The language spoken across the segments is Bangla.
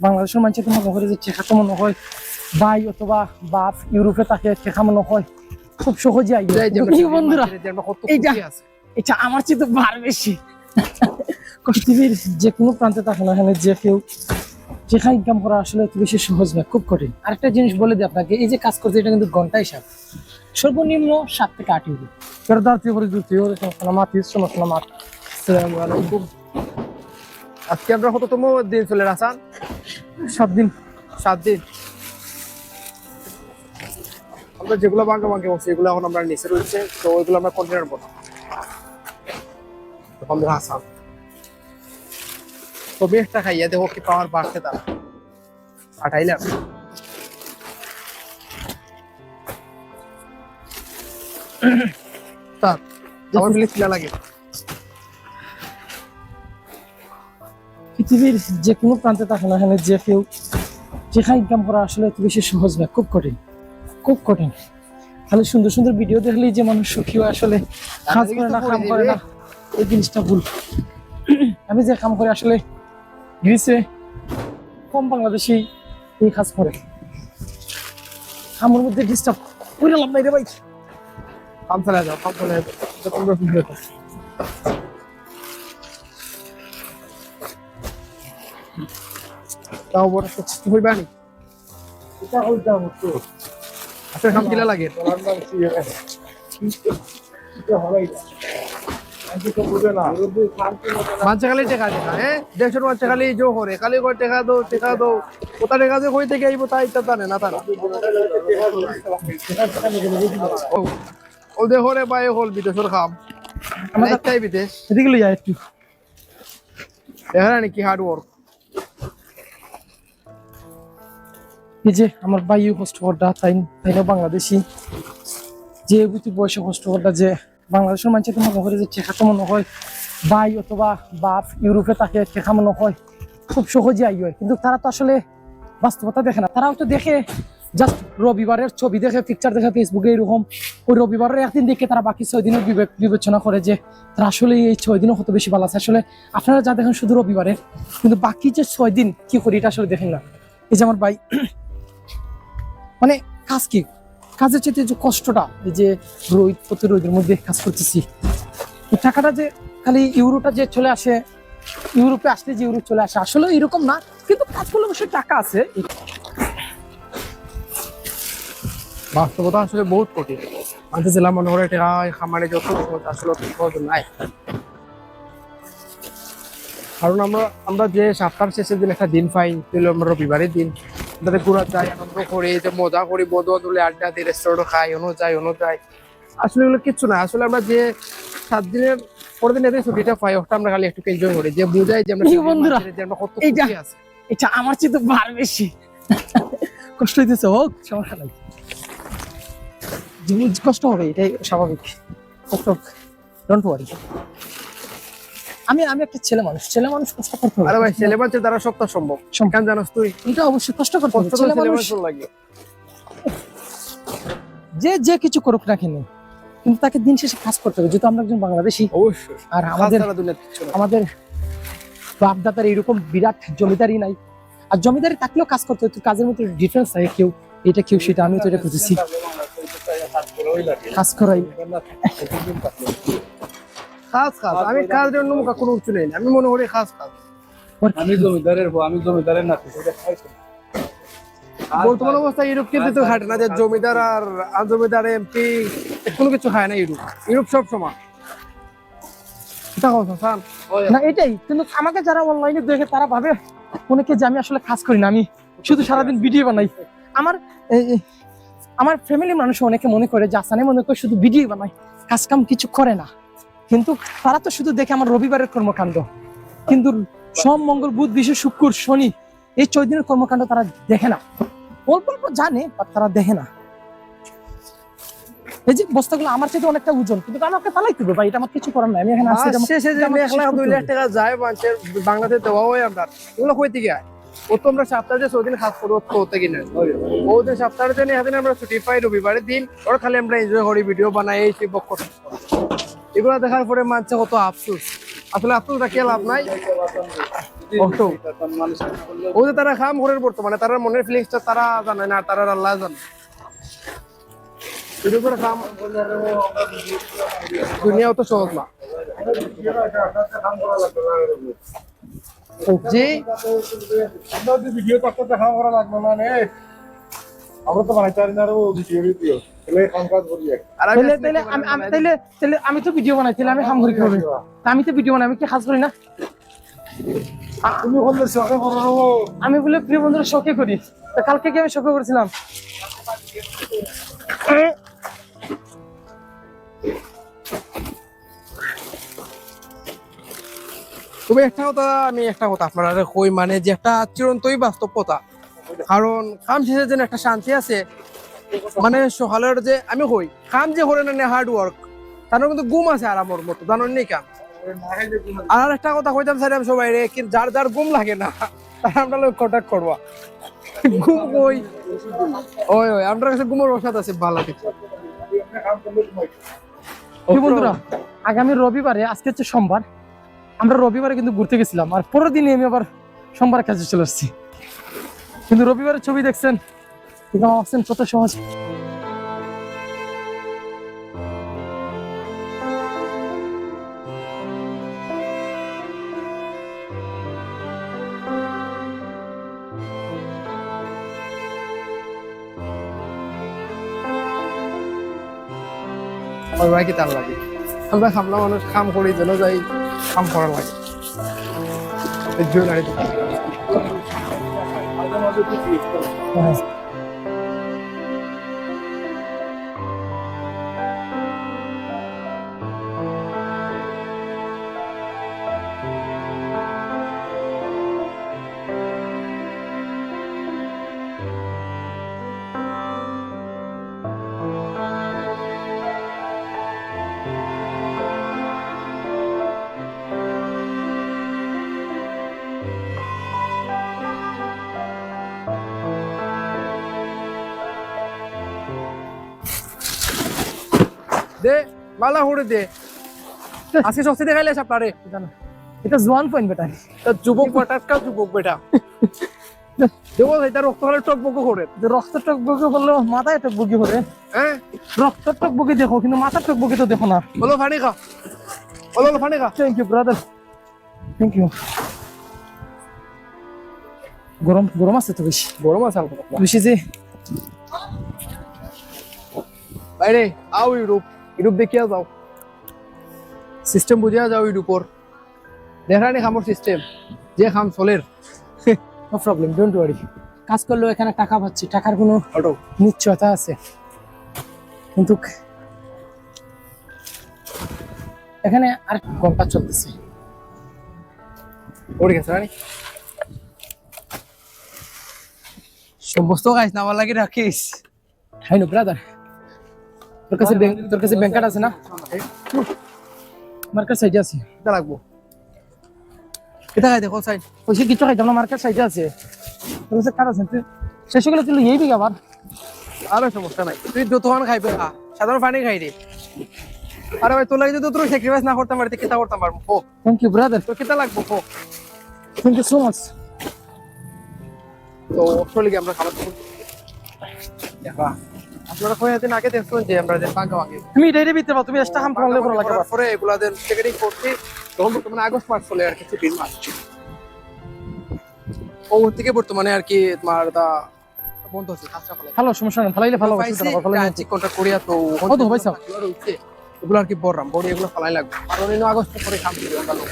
বাংলাদেশের মানুষের তো মনে করে যে ঠেকা তো মনে হয় ভাই অথবা বাপ ইউরোপে তাকে চেখা মনে হয় খুব সহজে আই বন্ধুরা এটা এটা আমার চেয়ে তো ভার বেশি। পৃথিবীর যে কোনো প্রান্তে থাকে না এখানে যে কেউ যেখানে ইনকাম করা আসলে অত বেশি সহজ না খুব কঠিন। আরেকটা জিনিস বলে দিই আপনাকে এই যে কাজ করছে এটা কিন্তু ঘণ্টা হিসাব সর্বনিম্ন সাত থেকে আট ইউরো। এর দাঁড়াতে করে দুটি ইউরো সমস্যা মাতিস সমস্যা মাত আসসালামু আজকে আমরা কততম দিন চলে আসান সাত দিন। সাত দিন? আমরা যেগুলো বাঙ্কা বাঙ্কা বলছি এগুলো এখন আমরা নিচে রয়েছে তো ওইগুলো আমরা কন্টেনার বলো আমরা আসাম তো বেশটা খাইয়া দেখো কি পাওয়ার বাড়ছে তারা। পাঠাইলাম। তার আমার মিলে লাগে। পৃথিবীর যে কোনো প্রান্তে থাকে না এখানে যে কেউ যেখানে ইনকাম করা আসলে এত বেশি সহজ না খুব কঠিন খুব কঠিন। খালি সুন্দর সুন্দর ভিডিও দেখলেই যে মানুষ সুখী হয় আসলে কাজ করে না কাম করে না এই জিনিসটা ভুল। আমি যে কাম করে আসলে গ্রিসে কম বাংলাদেশি এই কাজ করে। আমার মধ্যে ডিস্টার্ব করে লাভ নাই রে ভাই। কাম চলে যাও কাম চলে যাও। নি এটা হইতে হবে তো। আচ্ছা কাম কিলা লাগে? টেকা দেখা হ্যাঁ? দেড়শো মানছে জো করে খালি করে টেকা দো টেকা দো কোথা টেকা দো কই থেকে আইবো তাই তা জানে না তারা। ও ও দেখো রে হল বিদেশের খাম। আমার একটাই বিদেশ। এদিকে লই যায় একটু। দেখা নাকি হার্ড ওয়ার্ক এই যে আমার কষ্ট করটা তাই তাই না বাংলাদেশি। যে বুঝি বয়সে কষ্ট করটা যে বাংলাদেশের মানুষ তো মনে করে যে চেখা তো মনে হয়, ভাই অথবা বাপ ইউরোপে তাকে চেখা মনে হয়, খুব সহজে আই হয়। কিন্তু তারা তো আসলে বাস্তবতা দেখে না। তারাও তো দেখে জাস্ট রবিবারের ছবি দেখে পিকচার দেখে ফেসবুকে এরকম, ওই রবিবারের একদিন দেখে তারা বাকি ছয় দিনের বিবে- বিবেচনা করে যে তারা আসলে এই ছয় দিনও কত বেশি ভালো আছে। আসলে আপনারা যা দেখেন শুধু রবিবারের, কিন্তু বাকি যে ছয় দিন কি করি এটা আসলে দেখেন না। এই যে আমার ভাই মানে কাজ কি? কাজের চেয়ে যে কষ্টটা, এই যে রোদ প্রতি রোদের মধ্যে কাজ করতেছি টাকাটা যে খালি ইউরোটা যে চলে আসে, ইউরোপে আসলে যে ইউরো চলে আসে, আসলে এরকম না, কিন্তু কাজ করলে অবশ্যই টাকা আছে। বাস্তবতা আসলে বহুত কঠিন। আমাদের জেলা মনে করে টেকা খামারে যত আসলে নাই। কারণ আমরা আমরা যে সপ্তাহ শেষের দিন একটা দিন পাই তাহলে আমরা রবিবারের দিন তাদের ঘোরা যাই আনন্দ করি যে মজা করি বন্ধু বান্ধবী আড্ডা দিই রেস্টুরেন্টে খাই অন্য যাই অন্য যাই। আসলে এগুলো কিচ্ছু না আসলে আমরা যে সাত দিনের পরের দিন এদের ছুটিটা পাই ওটা আমরা খালি একটু এনজয় করি যে বুঝাই যে আমরা বন্ধুরা, যে আমরা কত খুশি আছি। এটা আমার চেয়ে তো বার বেশি। কষ্ট হইতেছে হোক সমস্যা নাই। কষ্ট হবে এটাই স্বাভাবিক। কষ্ট ডোন্ট ওয়ারি আমি আমি একটা ছেলে মানুষ ছেলে মানুষ কষ্ট করতে হবে। আরে ভাই ছেলে বাচ্চা দ্বারা সপ্তাহ সম্ভব। কেন জানাস তুই? এটা অবশ্যই কষ্ট করতে হবে। ছেলে মানুষ লাগে। যে যে কিছু করুক না কেন কিন্তু তাকে দিন শেষে কাজ করতে হবে। যেহেতু আমরা একজন বাংলাদেশি অবশ্যই। আর আমাদের আমাদের আমাদের বাপদাদার এরকম বিরাট জমিদারি নাই। আর জমিদারি থাকলেও কাজ করতে হতো কাজের মধ্যে ডিফারেন্স থাকে কেউ এটা কেউ সেটা আমি তো এটা বুঝেছি কাজ করাই খাস খাস আমি কাজ জন্য মুখা কোনো উঁচু নেই আমি মনে করি খাস খাস। আমি জমিদারের বউ, আমি জমিদারের নাতি না। বর্তমান অবস্থায় ইউরোপ কিন্তু তো খাটে না যে জমিদার আর এমপি কোনো কিছু খায় না ইউরোপ। ইউরোপ সব সমান। এটা কথা সান। না এটাই কিন্তু আমাকে যারা অনলাইনে দেখে তারা ভাবে অনেকে যে আমি আসলে কাজ করি না আমি শুধু সারাদিন ভিডিও বানাই। আমার আমার ফ্যামিলি মানুষ অনেকে মনে করে যে আসানে মনে করে শুধু ভিডিও বানাই কাজ কাম কিছু করে না। কিন্তু তারা তো শুধু দেখে আমার রবিবারের কর্মকাণ্ড। কিন্তু সোম মঙ্গল বুধ বিশ্ব শুক্র শনি এই ছয় দিনের কর্মকাণ্ড তারা দেখে না। অল্প অল্প জানে তারা দেখে না। এই যে বস্তাগুলো আমার চেয়ে অনেকটা ওজন কিন্তু আমাকে পালাইতে হবে ভাই এটা আমার কিছু করার নাই আমি এখানে আসছি শেষে যে লাখ টাকা যায় মানুষের বাংলাদেশ দেওয়া হয় আমরা। এগুলো কই থেকে খাস করব তো ওতে ও যে সপ্তাহের জন্য এখানে আমরা ছুটি পাই রবিবারের দিন, ওরা খালি আমরা এনজয় করি ভিডিও বানাই, এই বক্ষ এগুলো দেখার পরে মানছে কত আফসোস। আসলে আফসোস রাখিয়ে লাভ নাই? ও যে তারা খাম করে বর্তমানে, তারা মনের ফিলিংসটা তারা জানে না, তারা আল্লাহ জানে। শুরু করে খাম দুনিয়াও তো সহজ না। জি আমরা যদি ভিডিও করতে দেখা করা লাগবে না নে আমরা তো বানাইতে পারি না ভিডিও ভিডিও তাহলে কাম কাজ করি আর আমি তাইলে তাইলে আমি আমি তাইলে তাইলে আমি তো ভিডিও বানাই তাইলে আমি হাম করি খাবে আমি তো ভিডিও বানাই আমি কি কাজ করি না? আমি বলে প্রিয় বন্ধুরা শখে করি। কালকে কি আমি শখে করেছিলাম? তবে একটা কথা, আমি একটা কথা আপনারা কই মানে যে একটা চিরন্তই বাস্তবতা। কারণ কাম শেষে যেন একটা শান্তি আছে। মানে সকালের যে আমি কই, কাম যে করে না হার্ড ওয়ার্ক তার কিন্তু ঘুম আছে আরামর মতো, জানেন নি কাম? আর একটা কথা কইতাম স্যার সবাই রে, কি যার যার গুম লাগে না, তার আমরা লোক কন্ট্যাক্ট করবা। ঘুম কই? ওই ওই, আপনার কাছে ঘুমের ওষুধ আছে, ভালো কিছু বন্ধুরা, আগামী রবিবারে, আজকে হচ্ছে সোমবার আমরা রবিবারে কিন্তু ঘুরতে গেছিলাম। আর পরের দিনে আমি আবার সোমবার কাজে চলে আসছি। কিন্তু রবিবারের ছবি দেখছেন আমার ভাবছেন কত সহজ। ওই ভাই কি তার লাগে। আমরা খামলা মানুষ কাম করি যেন যাই। কাম করা লাগে এই জুয়েলারি দোকান দে মালা হুড়ে দে। আজকে সস্তি দেখাইলে আপনারে এটা জোয়ান পয়েন্ট বেটা তা যুবক টাটকা যুবক বেটা? দেখো এটা রক্ত হলে টক বক করে রক্ত টক বগি বলল মাথায় টক বগি হবে হ্যাঁ? রক্ত টক বগি দেখো কিন্তু মাথা টক বগি তো দেখো না। বলো ফানি খা। বলো বলো ফানি খা। Thank you brother thank you গরম গরম আছে তো বেশি? গরম আছে। বেশি যে বাইরে আও ইউরোপ। ইউরোপ দেখিয়া যাও। সিস্টেম বুঝিয়া যাও ইউরোপর দেখানি খামর সিস্টেম যে খাম চলের নো প্রবলেম ডোন্ট ওয়ারি কাজ করলেও এখানে টাকা পাচ্ছি টাকার কোনো নিশ্চয়তা আছে। কিন্তু এখানে আর ঘণ্টা চলতেছে। ওর গেছে রানি। সমস্ত গাছ না আমার লাগে রাখিস। নো ব্রাদার তোর কাছে তোর কাছে আছে না? মার্কেট সাইডে আছে। এটা লাগবো। এটা খাই দেখো সাইড পয়সা কিছু খাইতাম না মার্কেট সাইডে আছে। তোর কাছে কার্ড আছে তুই শেষ হয়ে গেলে তুই এই বিঘা আবার। আরও সমস্যা নাই। তুই যতক্ষণ খাইবে সাধারণ পানি খাই রে আরে ভাই তোর লাগে যদি তোর স্যাক্রিফাইস না করতাম পারি কিতা করতাম পারব? ফো থ্যাংক ইউ ব্রাদার তোর কিতা লাগবো ফো থ্যাংক ইউ সো মাচ তো চলে গিয়ে আমরা খাবার দেখা। আপনারা দিন আগে দেখছেন যে আমরা যে তুমি এটাই বিতে পারো তুমি এক্সট্রা ভালো লাগে পরে এগুলা দেন টিকেটিং তখন বর্তমানে আগস্ট মাস চলে আর কিছু দিন মাস। ও থেকে বর্তমানে আর কি তোমার দা বন্ধ হচ্ছে কাজটা ফলে ভালো সমস্যা নেই ভালো কন্ট্রাক্ট করিয়া তো ও তো হয়েছে। এগুলো এগুলো আর কি বড়রাম বড়ি এগুলো ফালাই লাগবে। কারণ আগস্ট পরে কাম আমরা লোক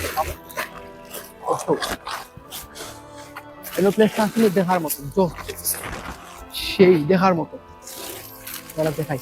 এগুলো প্লেসটা আসলে দেখার মতো তো সেই দেখার মতো। দেখাই